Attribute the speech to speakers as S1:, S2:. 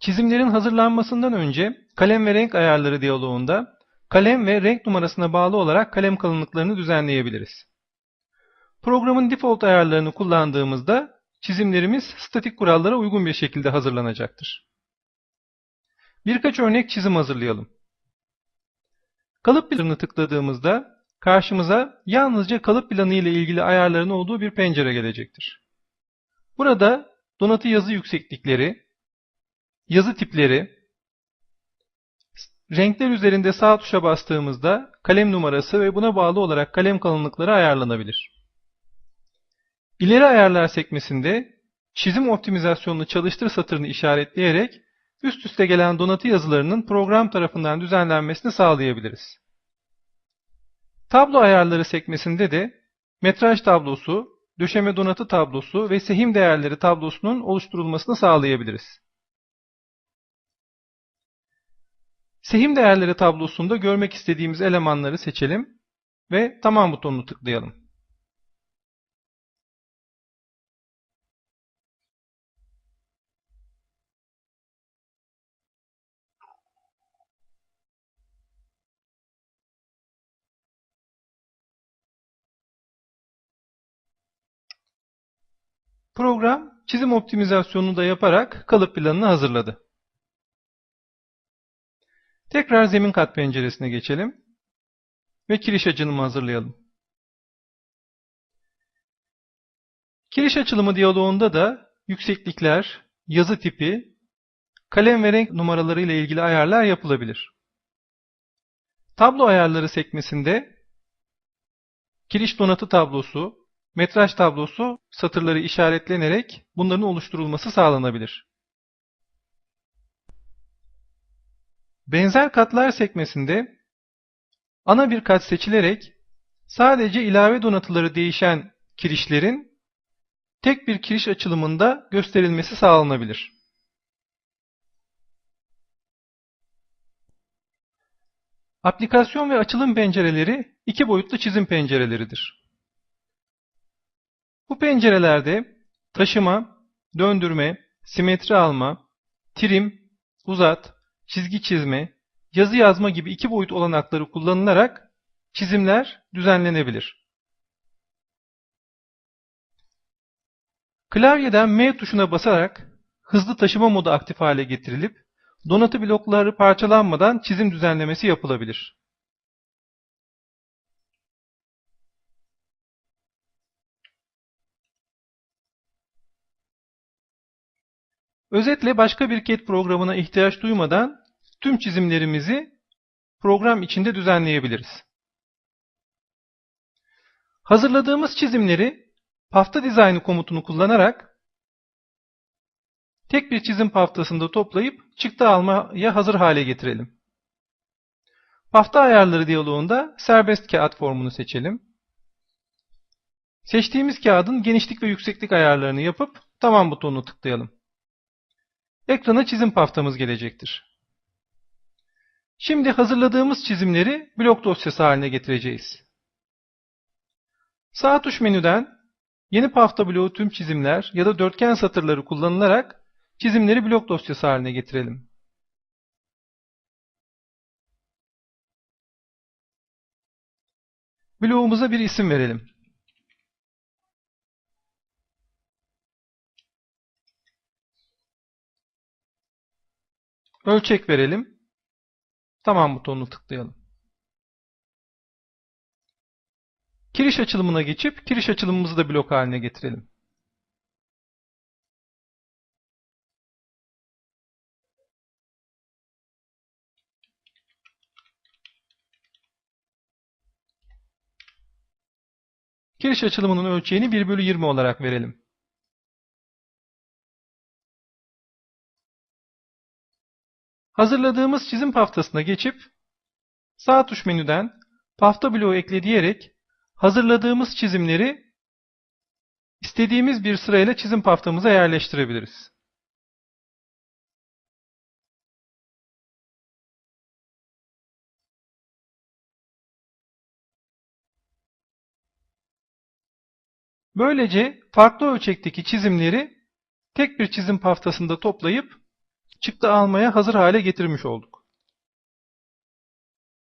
S1: Çizimlerin hazırlanmasından önce kalem ve renk ayarları diyaloğunda kalem ve renk numarasına bağlı olarak kalem kalınlıklarını düzenleyebiliriz. Programın default ayarlarını kullandığımızda çizimlerimiz statik kurallara uygun bir şekilde hazırlanacaktır. Birkaç örnek çizim hazırlayalım. Kalıp planını tıkladığımızda karşımıza yalnızca kalıp planı ile ilgili ayarların olduğu bir pencere gelecektir. Burada donatı yazı yükseklikleri, yazı tipleri, renkler üzerinde sağ tuşa bastığımızda kalem numarası ve buna bağlı olarak kalem kalınlıkları ayarlanabilir. İleri ayarlar sekmesinde çizim optimizasyonunu çalıştır satırını işaretleyerek üst üste gelen donatı yazılarının program tarafından düzenlenmesini sağlayabiliriz. Tablo ayarları sekmesinde de metraj tablosu, döşeme donatı tablosu ve sehim değerleri tablosunun oluşturulmasını sağlayabiliriz. Sehim değerleri tablosunda görmek istediğimiz elemanları seçelim ve tamam butonunu tıklayalım. Program çizim optimizasyonunu da yaparak kalıp planını hazırladı. Tekrar zemin kat penceresine geçelim ve kiriş açılımı hazırlayalım. Kiriş açılımı diyaloğunda da yükseklikler, yazı tipi, kalem ve renk numaraları ile ilgili ayarlar yapılabilir. Tablo ayarları sekmesinde kiriş donatı tablosu, metraj tablosu satırları işaretlenerek bunların oluşturulması sağlanabilir. Benzer katlar sekmesinde ana bir kat seçilerek sadece ilave donatıları değişen kirişlerin tek bir kiriş açılımında gösterilmesi sağlanabilir. Aplikasyon ve açılım pencereleri iki boyutlu çizim pencereleridir. Bu pencerelerde taşıma, döndürme, simetri alma, trim, uzat, çizgi çizme, yazı yazma gibi iki boyut olanakları kullanılarak çizimler düzenlenebilir. Klavyeden M tuşuna basarak hızlı taşıma modu aktif hale getirilip donatı blokları parçalanmadan çizim düzenlemesi yapılabilir. Özetle başka bir CAD programına ihtiyaç duymadan tüm çizimlerimizi program içinde düzenleyebiliriz. Hazırladığımız çizimleri pafta dizaynı komutunu kullanarak tek bir çizim paftasında toplayıp çıktı almaya hazır hale getirelim. Pafta ayarları diyaloğunda serbest kağıt formunu seçelim. Seçtiğimiz kağıdın genişlik ve yükseklik ayarlarını yapıp tamam butonunu tıklayalım. Ekrana çizim paftamız gelecektir. Şimdi hazırladığımız çizimleri blok dosyası haline getireceğiz. Sağ tuş menüden yeni pafta bloğu tüm çizimler ya da dörtgen satırları kullanılarak çizimleri blok dosyası haline getirelim. Bloğumuza bir isim verelim. Ölçek verelim. Tamam butonunu tıklayalım. Kiriş açılımına geçip kiriş açılımımızı da blok haline getirelim. Kiriş açılımının ölçeğini 1 bölü 20 olarak verelim. Hazırladığımız çizim paftasına geçip sağ tuş menüden pafta bloğu ekle diyerek hazırladığımız çizimleri istediğimiz bir sırayla çizim paftamıza yerleştirebiliriz. Böylece farklı ölçekteki çizimleri tek bir çizim paftasında toplayıp çıktı almaya hazır hale getirmiş olduk.